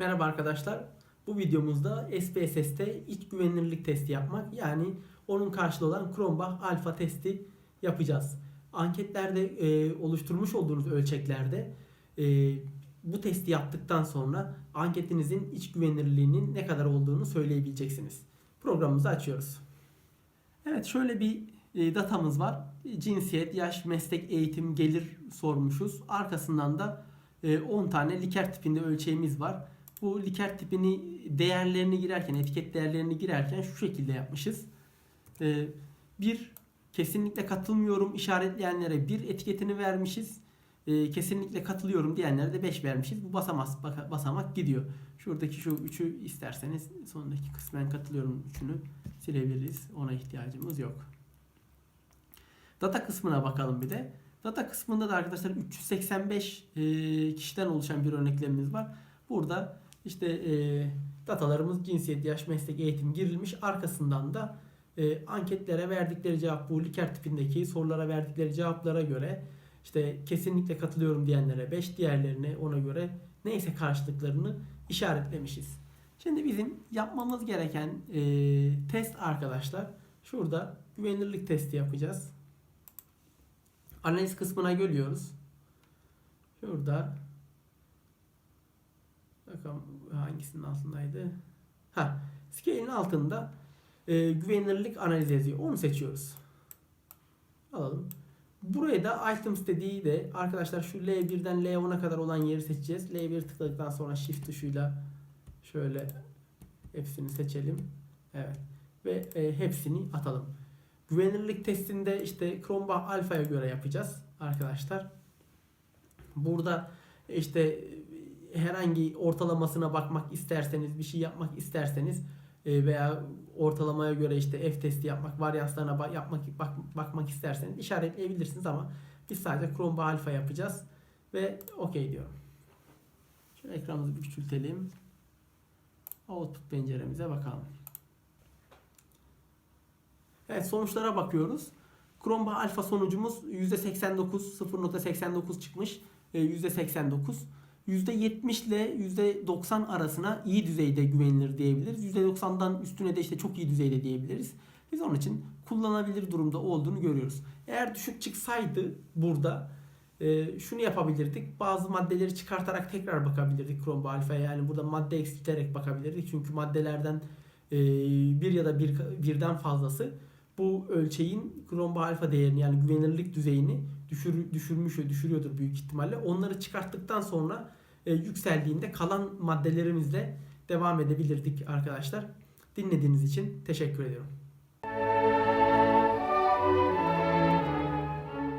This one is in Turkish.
Merhaba arkadaşlar. Bu videomuzda SPSS'te iç güvenilirlik testi yapmak yani onun karşılığı olan Cronbach alfa testi yapacağız. Anketlerde e, oluşturmuş olduğunuz ölçeklerde e, bu testi yaptıktan sonra anketinizin iç güvenilirliğinin ne kadar olduğunu söyleyebileceksiniz. Programımızı açıyoruz. Evet şöyle bir e, datamız var. Cinsiyet, yaş, meslek, eğitim, gelir sormuşuz. Arkasından da e, 10 tane Likert tipinde ölçeğimiz var. Bu Likert tipini değerlerini girerken, etiket değerlerini girerken şu şekilde yapmışız. E, bir kesinlikle katılmıyorum işaretleyenlere bir etiketini vermişiz. E, kesinlikle katılıyorum diyenlere de 5 vermişiz. Bu basamak, basamak gidiyor. Şuradaki şu üçü isterseniz sondaki kısmen katılıyorum üçünü silebiliriz. Ona ihtiyacımız yok. Data kısmına bakalım bir de. Data kısmında da arkadaşlar 385 e, kişiden oluşan bir örneklemimiz var. Burada işte e, datalarımız cinsiyet, yaş, meslek, eğitim girilmiş. Arkasından da e, anketlere verdikleri cevap bu Likert tipindeki sorulara verdikleri cevaplara göre işte kesinlikle katılıyorum diyenlere 5 diğerlerine ona göre neyse karşılıklarını işaretlemişiz. Şimdi bizim yapmamız gereken e, test arkadaşlar şurada güvenilirlik testi yapacağız. Analiz kısmına geliyoruz. Şurada bakalım hangisinin altındaydı? Ha, scale'in altında e, güvenilirlik analizi yazıyor. Onu seçiyoruz. Alalım. Buraya da items dediği de arkadaşlar şu L1'den L10'a kadar olan yeri seçeceğiz. L1 tıkladıktan sonra shift tuşuyla şöyle hepsini seçelim. Evet. Ve e, hepsini atalım. Güvenilirlik testinde işte Cronbach alfaya göre yapacağız arkadaşlar. Burada işte herhangi ortalamasına bakmak isterseniz, bir şey yapmak isterseniz e, veya ortalamaya göre işte F testi yapmak, varyanslarına ba- yapmak bak- bakmak isterseniz işaretleyebilirsiniz ama biz sadece Cronbach alfa yapacağız ve okey diyorum. Şöyle ekranımızı bir küçültelim. Output penceremize bakalım. Evet sonuçlara bakıyoruz. Cronbach alfa sonucumuz %89, 0.89 çıkmış. E, %89. %70 ile %90 arasına iyi düzeyde güvenilir diyebiliriz. %90'dan üstüne de işte çok iyi düzeyde diyebiliriz. Biz onun için kullanılabilir durumda olduğunu görüyoruz. Eğer düşük çıksaydı burada e, şunu yapabilirdik. Bazı maddeleri çıkartarak tekrar bakabilirdik Cronbach alfaya. Yani burada madde eksilterek bakabilirdik. Çünkü maddelerden e, bir ya da bir, birden fazlası bu ölçeğin Cronbach alfa değerini yani güvenilirlik düzeyini düşür, düşürmüş düşürüyordur büyük ihtimalle. Onları çıkarttıktan sonra e, yükseldiğinde kalan maddelerimizle devam edebilirdik arkadaşlar. Dinlediğiniz için teşekkür ediyorum.